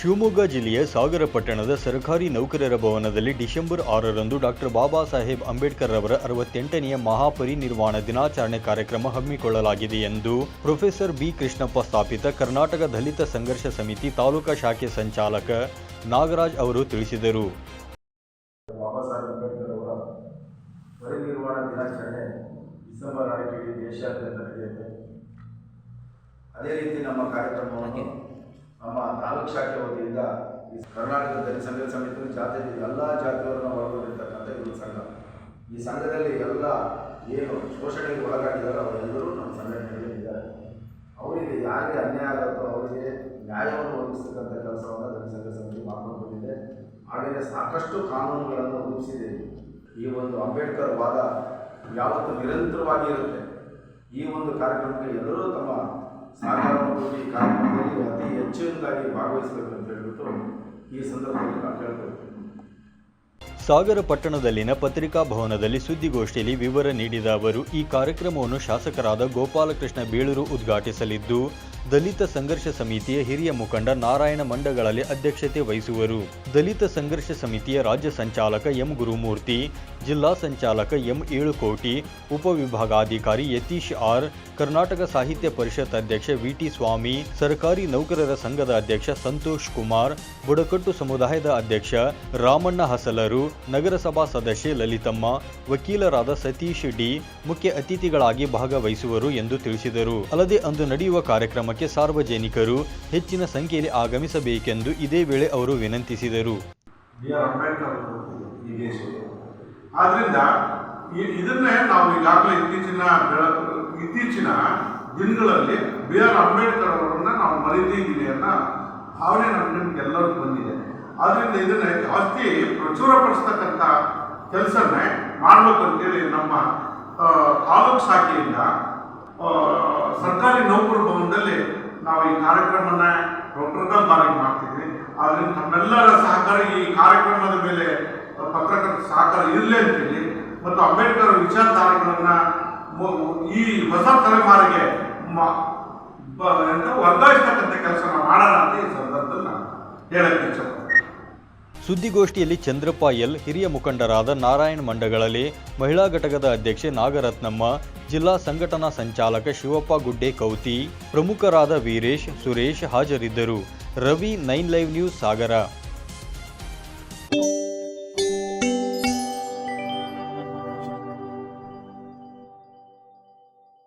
ಶಿವಮೊಗ್ಗ ಜಿಲ್ಲೆಯ ಸಾಗರ ಪಟ್ಟಣದ ಸರ್ಕಾರಿ ನೌಕರರ ಭವನದಲ್ಲಿ ಡಿಸೆಂಬರ್ ಆರರಂದು ಡಾಕ್ಟರ್ ಬಾಬಾ ಸಾಹೇಬ್ ಅಂಬೇಡ್ಕರ್ ಅವರ ಅರವತ್ತೆಂಟನೆಯ ಮಹಾಪರಿನಿರ್ವಾಣ ದಿನಾಚರಣೆ ಕಾರ್ಯಕ್ರಮ ಹಮ್ಮಿಕೊಳ್ಳಲಾಗಿದೆ ಎಂದು ಪ್ರೊಫೆಸರ್ ಬಿ ಕೃಷ್ಣಪ್ಪ ಸ್ಥಾಪಿತ ಕರ್ನಾಟಕ ದಲಿತ ಸಂಘರ್ಷ ಸಮಿತಿ ತಾಲೂಕಾ ಶಾಖೆ ಸಂಚಾಲಕ ನಾಗರಾಜ್ ಅವರು ತಿಳಿಸಿದರು. ಅದೇ ರೀತಿ ನಮ್ಮ ಕಾರ್ಯಕ್ರಮವನ್ನು ನಮ್ಮ ತಾಲೂಕು ಶಾಖೆ ವತಿಯಿಂದ ಈ ಕರ್ನಾಟಕ ದಲಿತ ಸಂಘ ಸಮಿತಿ ಜಾತಿ ಎಲ್ಲ ಜಾತಿಯವರನ್ನ ಒಳಗೊಂಡಿರ್ತಕ್ಕಂಥ ಇದೊಂದು ಸಂಘ. ಈ ಸಂಘದಲ್ಲಿ ಎಲ್ಲ ಏನು ಶೋಷಣೆಗೆ ಒಳಗಾಗಿದ್ದಾರೆ ಅವರೆಲ್ಲರೂ ನಮ್ಮ ಸಂಘಟನೆಯಲ್ಲಿ ಇದ್ದಾರೆ. ಅವರಿಗೆ ಯಾರಿಗೆ ಅನ್ಯಾಯ ಆಗುತ್ತೋ ಅವರಿಗೆ ನ್ಯಾಯವನ್ನು ಒದಗಿಸ್ತಕ್ಕಂಥ ಕೆಲಸವನ್ನು ದಲಿತ ಸಂಘ ಸಮಿತಿ ಮಾಡ್ಕೊಂಡು ಬಂದಿದೆ ಹಾಗೆಯೇ ಸಾಕಷ್ಟು ಕಾನೂನುಗಳನ್ನು ರೂಪಿಸಿದೆ. ಈ ಒಂದು ಅಂಬೇಡ್ಕರ್ ವಾದ ಯಾವತ್ತೂ ನಿರಂತರವಾಗಿ ಇರುತ್ತೆ. ಈ ಒಂದು ಕಾರ್ಯಕ್ರಮಕ್ಕೆ ಎಲ್ಲರೂ ತಮ್ಮ ಈ ಕಾರ್ಯಕ್ರಮದಲ್ಲಿ ಅತಿ ಹೆಚ್ಚಿನದಾಗಿ ಭಾಗವಹಿಸಬೇಕು ಅಂತ ಹೇಳ್ಬಿಟ್ಟು ಈ ಸಂದರ್ಭದಲ್ಲಿ ನಾವು ಕೇಳ್ಕೊಳ್ತೀವಿ ಸಾಗರ ಪಟ್ಟಣದಲ್ಲಿನ ಪತ್ರಿಕಾ ಭವನದಲ್ಲಿ ಸುದ್ದಿಗೋಷ್ಠಿಯಲ್ಲಿ ವಿವರ ನೀಡಿದ ಅವರು, ಈ ಕಾರ್ಯಕ್ರಮವನ್ನು ಶಾಸಕರಾದ ಗೋಪಾಲಕೃಷ್ಣ ಬೇಳೂರು ಉದ್ಘಾಟಿಸಲಿದ್ದು ದಲಿತ ಸಂಘರ್ಷ ಸಮಿತಿಯ ಹಿರಿಯ ಮುಖಂಡ ನಾರಾಯಣ ಮಂಡಗಳಲ್ಲಿ ಅಧ್ಯಕ್ಷತೆ ವಹಿಸುವರು. ದಲಿತ ಸಂಘರ್ಷ ಸಮಿತಿಯ ರಾಜ್ಯ ಸಂಚಾಲಕ ಎಂ ಗುರುಮೂರ್ತಿ, ಜಿಲ್ಲಾ ಸಂಚಾಲಕ ಎಂ ಏಳುಕೋಟಿ ಉಪವಿಭಾಗಾಧಿಕಾರಿ ಯತೀಶ್ ಆರ್, ಕರ್ನಾಟಕ ಸಾಹಿತ್ಯ ಪರಿಷತ್ ಅಧ್ಯಕ್ಷ ವಿಟಿ ಸ್ವಾಮಿ, ಸರ್ಕಾರಿ ನೌಕರರ ಸಂಘದ ಅಧ್ಯಕ್ಷ ಸಂತೋಷ್ ಕುಮಾರ್, ಬುಡಕಟ್ಟು ಸಮುದಾಯದ ಅಧ್ಯಕ್ಷ ರಾಮಣ್ಣ ಹಸಲರು, ನಗರಸಭಾ ಸದಸ್ಯೆ ಲಲಿತಮ್ಮ, ವಕೀಲರಾದ ಸತೀಶ್ ಡಿ, ಮುಖ್ಯ ಅತಿಥಿಗಳಾಗಿ ಭಾಗವಹಿಸುವರು ಎಂದು ತಿಳಿಸಿದರು. ಅಲ್ಲದೆ ಅಂದು ನಡೆಯುವ ಕಾರ್ಯಕ್ರಮಕ್ಕೆ ಸಾರ್ವಜನಿಕರು ಹೆಚ್ಚಿನ ಸಂಖ್ಯೆಯಲ್ಲಿ ಆಗಮಿಸಬೇಕೆಂದು ಇದೇ ವೇಳೆ ಅವರು ವಿನಂತಿಸಿದರು. ಆದ್ರಿಂದ ಇದನ್ನೇ ನಾವು ಈಗಾಗಲೇ ಇತ್ತೀಚಿನ ಇತ್ತೀಚಿನ ದಿನಗಳಲ್ಲಿ ಬಿ ಆರ್ ಅಂಬೇಡ್ಕರ್ ಅವರನ್ನ ನಾವು ಮರೀತಿದ್ದೀವಿ ಅನ್ನೋ ಭಾವನೆ ನಮ್ಮ ನಿಮ್ಗೆಲ್ಲರಿಗೂ ಬಂದಿದೆ. ಆದ್ರಿಂದ ಇದನ್ನ ಜಾಸ್ತಿ ಪ್ರಚುರಪಡಿಸ್ತಕ್ಕಂಥ ಕೆಲಸನೇ ಮಾಡಬೇಕು ಅಂತೇಳಿ ನಮ್ಮ ತಾಲೂಕು ಶಾಖೆಯಿಂದ ಸರ್ಕಾರಿ ನೌಕರ ಭವನದಲ್ಲಿ ನಾವು ಈ ಕಾರ್ಯಕ್ರಮನ ಡಾಕ್ಟರ್ ಬಾರಿಗೆ ಮಾಡ್ತಿದ್ವಿ. ಆದ್ರಿಂದ ನಮ್ಮೆಲ್ಲರ ಸಹಕಾರ ಈ ಕಾರ್ಯಕ್ರಮದ ಮೇಲೆ ಪತ್ರಕರ್ತರ ಸಹಕಾರ ಇರಲಿ ಅಂತೇಳಿ ಮತ್ತು ಅಂಬೇಡ್ಕರ್ ವಿಚಾರಧಾರೆಗಳನ್ನ ಈ ಹೊಸ ತಲೆಮಾರಿಗೆ ವರ್ಗಾಯಿಸ್ತಕ್ಕಂಥ ಕೆಲಸ ಮಾಡೋಣ ಅಂತ ಈ ಸಂದರ್ಭದಲ್ಲಿ ನಾನು ಹೇಳಕ್ಕೆ ಇಷ್ಟಪಡ್ತೀನಿ ಸುದ್ದಿಗೋಷ್ಠಿಯಲ್ಲಿ ಚಂದ್ರಪ್ಪ ಎಲ್ ಹಿರಿಯ ಮುಖಂಡರಾದ ನಾರಾಯಣ ಮಂಡಗಳಲ್ಲಿ ಮಹಿಳಾ ಘಟಕದ ಅಧ್ಯಕ್ಷೆ ನಾಗರತ್ನಮ್ಮ, ಜಿಲ್ಲಾ ಸಂಘಟನಾ ಸಂಚಾಲಕ ಶಿವಪ್ಪ ಗುಡ್ಡೆ ಕೌತಿ, ಪ್ರಮುಖರಾದ ವೀರೇಶ್, ಸುರೇಶ್ ಹಾಜರಿದ್ದರು. Ravi nine live news Sagara.